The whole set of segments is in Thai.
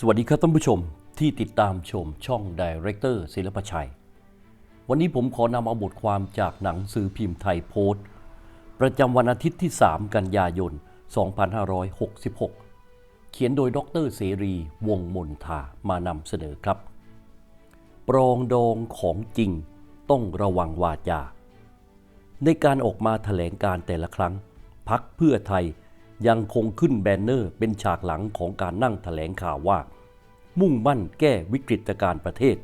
สวัสดีครับท่านผู้ชมที่ติดตามชมช่อง Director ศิลปชัย วันนี้ผมขอนำเอาบทความจากหนังสือพิมพ์ไทยโพสต์ ประจำวันอาทิตย์ที่ 3 กันยายน 2566 เขียนโดยดรเสรีวงมนทามานำเสนอครับ ปรองดองของจริงต้องระวังวาจา ในการออกมาแถลงการแต่ละครั้งพักเพื่อไทย ยังคงขึ้นแบนเนอร์เป็นฉากหลังของการนั่งแถลงข่าวว่า มุ่งมั่นแก้วิกฤตการประเทศ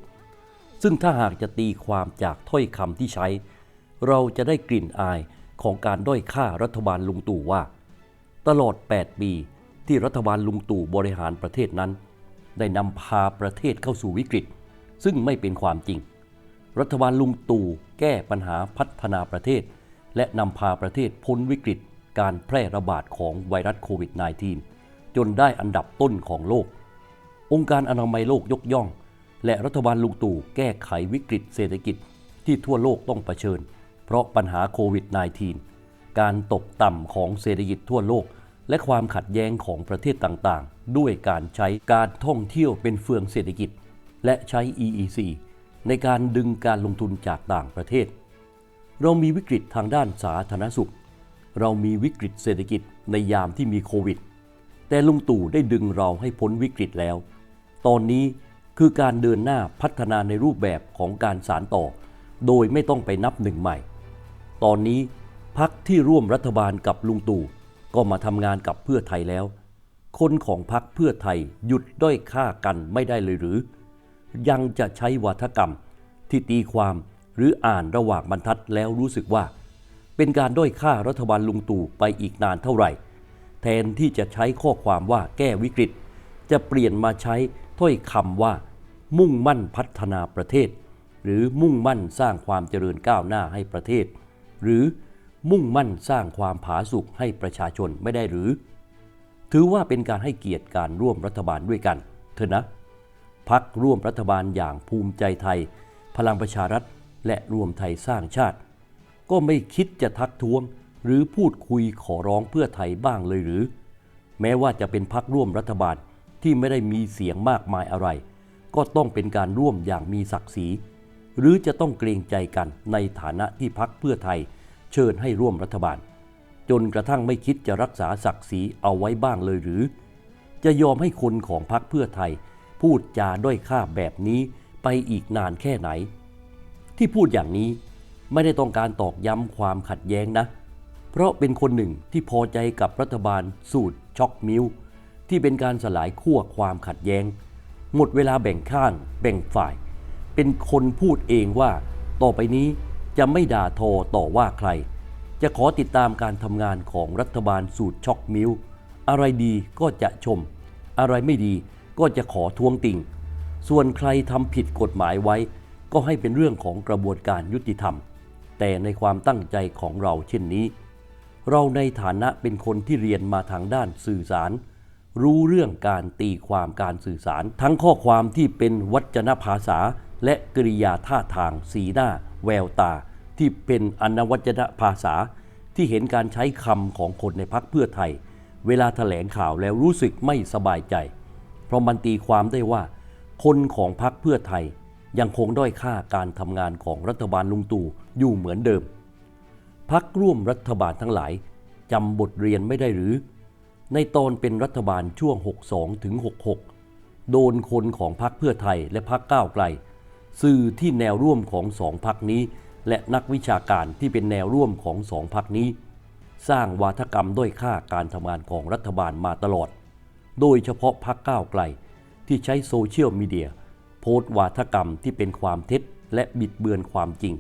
ซึ่งถ้าหากจะตีความจากถ้อยคำที่ใช้ เราจะได้กลิ่นอายของการด้อยค่ารัฐบาลลุงตู่ว่า ตลอด 8 ปีที่รัฐบาลลุงตู่บริหารประเทศนั้น ได้นำพาประเทศเข้าสู่วิกฤต ซึ่งไม่เป็นความจริง รัฐบาลลุงตู่แก้ปัญหาพัฒนาประเทศ และนำพาประเทศพ้นวิกฤต การแพร่ระบาดของไวรัสโควิด -19 จนได้อันดับต้นของโลก องค์การอนามัยโลกยกย่อง และรัฐบาลลุงตู่แก้ไขวิกฤตเศรษฐกิจที่ทั่วโลกต้องเผชิญ เพราะปัญหาโควิด -19 การตกต่ำของเศรษฐกิจทั่วโลก และความขัดแย้งของประเทศต่างๆ ด้วยการใช้การท่องเที่ยวเป็นเฟืองเศรษฐกิจ และใช้ EEC ในการดึงการลงทุนจากต่างประเทศ เรามีวิกฤตทางด้านสาธารณสุข เรามีวิกฤตเศรษฐกิจในยามที่มีโควิด แต่ลุงตู่ได้ดึงเราให้พ้นวิกฤตแล้ว ตอนนี้คือการเดินหน้าพัฒนาในรูปแบบของการสารต่อ โดยไม่ต้องไปนับหนึ่งใหม่ ตอนนี้พักที่ร่วมรัฐบาลกับลุงตู่ก็มาทำงานกับเพื่อไทยแล้ว คนของพักเพื่อไทยหยุดด้อยค่ากันไม่ได้เลยหรือ ยังจะใช้วาทกรรมที่ตีความหรืออ่านระหว่างบรรทัดแล้วรู้สึกว่า เป็นการด้อยค่ารัฐบาลลุงตู่ไปอีกนานเท่าไหร่ แทนที่จะใช้ข้อความว่าแก้วิกฤต จะเปลี่ยนมาใช้ถ้อยคำว่า มุ่งมั่นพัฒนาประเทศ หรือมุ่งมั่นสร้างความเจริญก้าวหน้าให้ประเทศ หรือมุ่งมั่นสร้างความผาสุกให้ประชาชนไม่ได้หรือ ถือว่าเป็นการให้เกียรติการร่วมรัฐบาลด้วยกัน เถอะนะพักร่วมรัฐบาลอย่างภูมิใจไทย พลังประชารัฐ และรวมไทยสร้างชาติ ก็ไม่คิดจะทักท้วง หรือพูดคุยขอร้องเพื่อไทยบ้างเลยหรือ แม้ว่าจะเป็นพักร่วมรัฐบาลที่ไม่ได้มีเสียงมากมายอะไร ก็ต้องเป็นการร่วมอย่างมีศักดิ์ศรี หรือจะต้องเกรงใจกันในฐานะที่พักเพื่อไทย เชิญให้ร่วมรัฐบาล จนกระทั่งไม่คิดจะรักษาศักดิ์ศรีเอาไว้บ้างเลยหรือ จะยอมให้คนของพรรคเพื่อไทย พูดจาด้อยค่าแบบนี้ไปอีกนานแค่ไหน ที่พูดอย่างนี้ ไม่ได้ต้องการตอกย้ำความขัดแย้งนะ เพราะเป็นคนหนึ่งที่พอใจกับรัฐบาลสูตรช็อกมิวที่เป็นการสลายขั้วความขัดแย้ง หมดเวลาแบ่งข้าง แบ่งฝ่าย เป็นคนพูดเองว่า ต่อไปนี้จะไม่ด่าทอต่อว่าใคร จะขอติดตามการทำงานของรัฐบาลสูตรช็อกมิวอะไรดีก็จะชม อะไรไม่ดีก็จะขอทวงติ่ง ส่วนใครทำผิดกฎหมายไว้ ก็ให้เป็นเรื่องของกระบวนการยุติธรรม แต่ในความตั้งใจของเราเช่นนี้ เราในฐานะเป็นคนที่เรียนมาทางด้านสื่อสาร รู้เรื่องการตีความการสื่อสาร ทั้งข้อความที่เป็นวัจนภาษา และกริยาท่าทาง สีหน้า แววตา ที่เป็นอนวัจนภาษา ที่เห็นการใช้คำของคนในพักเพื่อไทย เวลาแถลงข่าวแล้วรู้สึกไม่สบายใจ เพราะมันตีความได้ว่า คนของพักเพื่อไทย ยังคงด้อยค่าการทำงานของรัฐบาลลุงตู่อยู่เหมือนเดิม พักร่วมรัฐบาลทั้งหลายจำบทเรียนไม่ได้หรือ ในตอนเป็นรัฐบาลช่วง 62ถึง66 โดนคนของพักเพื่อไทยและพักก้าวไกล สื่อที่แนวร่วมของสองพักนี้ และนักวิชาการที่เป็นแนวร่วมของสองพักนี้ สร้างวาทกรรมด้อยค่าการทำงานของรัฐบาลมาตลอด โดยเฉพาะพักก้าวไกลที่ใช้โซเชียลมีเดีย โพสต์วาทกรรมที่เป็นความเท็จและบิดเบือนความจริง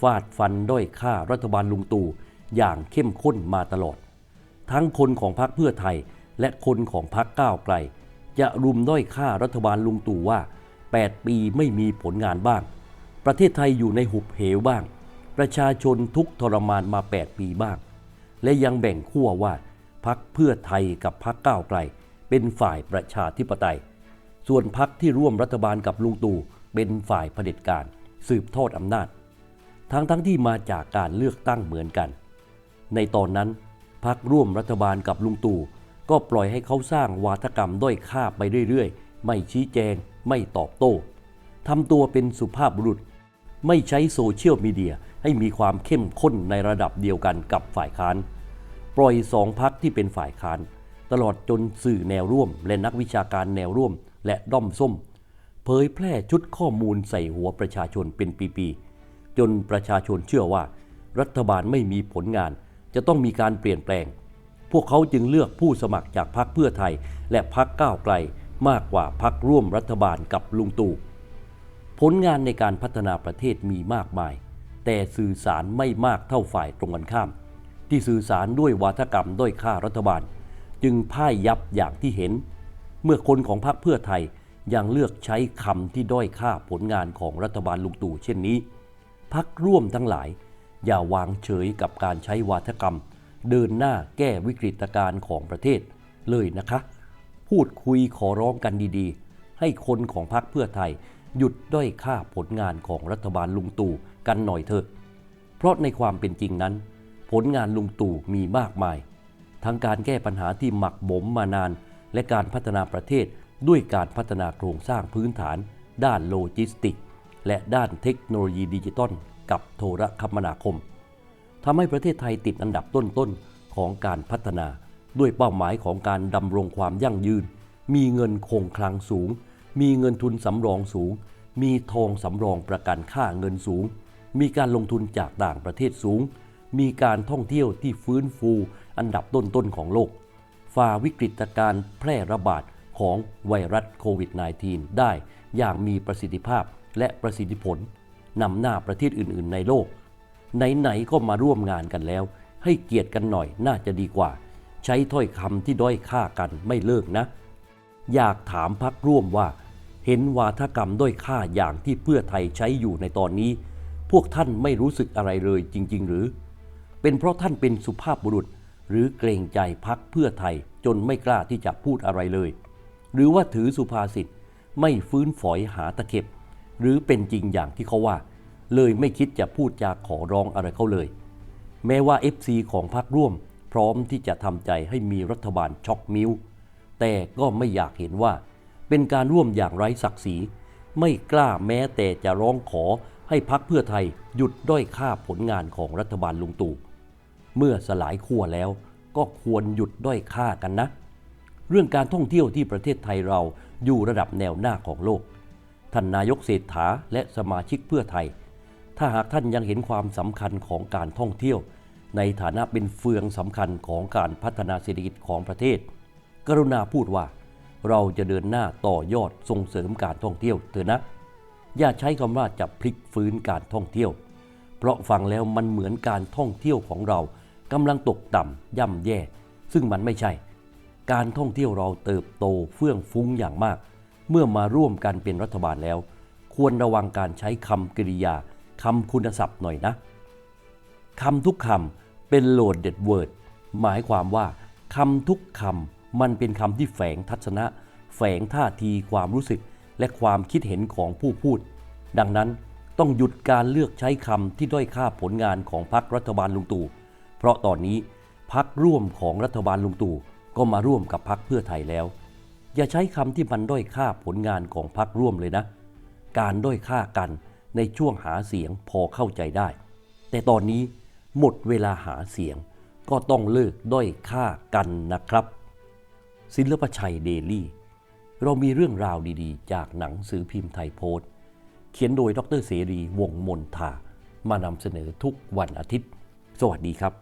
ฟาดฟันด้อยค่ารัฐบาลลุงตู่อย่างเข้มข้นมาตลอด ทั้งคนของพรรคเพื่อไทยและคนของพรรคก้าวไกล จะรุมด้อยค่ารัฐบาลลุงตู่ว่า 8 ปีไม่มีผลงานบ้าง ประเทศไทยอยู่ในหุบเหวบ้าง ประชาชนทุกทรมานมา 8 ปีบ้าง และยังแบ่งขั้วว่าพรรคเพื่อไทยกับพรรคก้าวไกล เป็นฝ่ายประชาธิปไตย ส่วนพรรคที่ร่วมรัฐบาลกับลุงตู่เป็นฝ่ายเผด็จการสืบทอดอำนาจ ทั้งทั้งที่มาจากการเลือกตั้งเหมือนกัน ในตอนนั้นพักร่วมรัฐบาลกับลุงตู่ก็ปล่อยให้เขาสร้างวาทกรรมด้อยค่าไปเรื่อยๆ ไม่ชี้แจง ไม่ตอบโต้ทำตัวเป็นสุภาพบุรุษ ไม่ใช้โซเชียลมีเดียให้มีความเข้มข้นในระดับเดียวกันกับฝ่ายค้าน ปล่อยสองพักที่เป็นฝ่ายค้าน ตลอดจนสื่อแนวร่วมและนักวิชาการแนวร่วม และด้อมส้ม เผยแพร่ชุดข้อมูลใส่หัวประชาชนเป็นปีๆจนประชาชนเชื่อว่า รัฐบาลไม่มีผลงาน จะต้องมีการเปลี่ยนแปลง พวกเขาจึงเลือกผู้สมัครจากพรรคเพื่อไทย และพรรคก้าวไกลมากกว่าพรรคร่วมรัฐบาลกับลุงตู่ผลงานในการพัฒนาประเทศมีมากมาย แต่สื่อสารไม่มากเท่าฝ่ายตรงกันข้าม ที่สื่อสารด้วยวาทกรรมด้อยค่ารัฐบาล จึงพ่ายยับอย่างที่เห็น เมื่อคนของพรรคเพื่อไทยยังเลือกใช้คำที่ด้อยค่าผลงานของรัฐบาลลุงตู่เช่นนี้ พักร่วมทั้งหลาย อย่าวางเฉยกับการใช้วาทกรรม เดินหน้าแก้วิกฤตการณ์ของประเทศเลยนะคะ พูดคุยขอร้องกันดีๆ ให้คนของพรรคเพื่อไทย หยุดด้อยค่าผลงานของรัฐบาลลุงตู่กันหน่อยเถอะ เพราะในความเป็นจริงนั้น ผลงานลุงตู่มีมากมาย ทั้งการแก้ปัญหาที่หมักหมมมานาน และการพัฒนาประเทศด้วยการพัฒนาโครงสร้างพื้นฐาน ด้านโลจิสติก และด้านเทคโนโลยีดิจิตอลกับโทรคมนาคมทำให้ประเทศไทยติดอันดับต้นๆของการพัฒนาด้วยเป้าหมายของการดำรงความยั่งยืน มีเงินคงคลังสูง มีเงินทุนสำรองสูง มีทองสำรองประกันค่าเงินสูง มีการลงทุนจากต่างประเทศสูง มีการท่องเที่ยวที่ฟื้นฟูอันดับต้นๆของโลก ฝ่าวิกฤตการณ์แพร่ระบาดของไวรัสโควิด -19 ได้อย่างมีประสิทธิภาพและประสิทธิผลนำหน้าประเทศอื่น ๆ ในโลก ไหน ๆ ก็มาร่วมงานกันแล้ว ให้เกียรติกันหน่อยน่าจะดีกว่า ใช้ถ้อยคำที่ด้อยค่ากันไม่เลิกนะ อยากถามพักร่วมว่า เห็นวาทกรรมด้อยค่าอย่างที่เพื่อไทยใช้อยู่ในตอนนี้ พวกท่านไม่รู้สึกอะไรเลยจริง ๆ หรือ เป็นเพราะท่านเป็นสุภาพบุรุษ หรือเกรงใจพักเพื่อไทยจนไม่กล้าที่จะพูดอะไรเลย หรือว่าถือสุภาษิตไม่ฟื้นฝอยหาตะเข็บ หรือเป็นจริงอย่างที่เขาว่า เลยไม่คิดจะพูดจาขอร้องอะไรเขาเลย แม้ว่า FC ของพรรคร่วม พร้อมที่จะทำใจให้มีรัฐบาลช็อกมิวแต่ก็ไม่อยากเห็นว่า เป็นการร่วมอย่างไร้ศักดิ์ศรีไม่กล้าแม้แต่จะร้องขอให้พักเพื่อไทยหยุดด้อยค่าผลงานของรัฐบาลลุงตู่ เมื่อสลายขั้วแล้ว ก็ควรหยุดด้อยค่ากันนะ เรื่องการท่องเที่ยวที่ประเทศไทยเราอยู่ระดับแนวหน้าของโลก ท่านนายกเศรษฐาและสมาชิกเพื่อไทย ถ้าหากท่านยังเห็นความสำคัญของการท่องเที่ยว ในฐานะเป็นเฟืองสำคัญของการพัฒนาเศรษฐกิจของประเทศ กรุณาพูดว่า เราจะเดินหน้าต่อยอดส่งเสริมการท่องเที่ยวเถอะนะ อย่าใช้คำว่าจะพลิกฟื้นการท่องเที่ยว เพราะฟังแล้วมันเหมือนการท่องเที่ยวของเรา กำลังตกต่ำย่ำแย่ ซึ่งมันไม่ใช่ การท่องเที่ยวเราเติบโตเฟื่องฟุ้งอย่างมาก เมื่อมาร่วมกันเป็นรัฐบาลแล้ว ควรระวังการใช้คำกริยาคำคุณศัพท์หน่อยนะคำทุกคำเป็นโหลดเด็ดเวิร์ดหมายความว่าคำทุกคำมันเป็นคำที่แฝงทัศนะ แฝงท่าทีความรู้สึก และความคิดเห็นของผู้พูด ดังนั้นต้องหยุดการเลือกใช้คำที่ด้อยค่าผลงานของพรรครัฐบาลลุงตู่ เพราะตอนนี้พรรคร่วมของรัฐบาลลุงตู่ก็มาร่วมกับพรรคเพื่อไทยแล้ว อย่าใช้คำที่มันด้อยค่าผลงานของพรรคร่วมเลยนะ การด้อยค่ากันในช่วงหาเสียงพอเข้าใจได้ แต่ตอนนี้หมดเวลาหาเสียงก็ต้องเลิกด้อยค่ากันนะครับ ศิลปชัยเดลี่ เรามีเรื่องราวดีๆ จากหนังสือพิมพ์ไทยโพสต์ เขียนโดยดรเสรีวงมนทามานำเสนอทุกวันอาทิตย์ สวัสดีครับ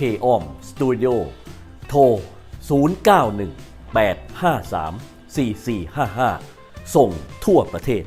k o m Studio โทร 091 853 4455 ส่งทั่วประเทศ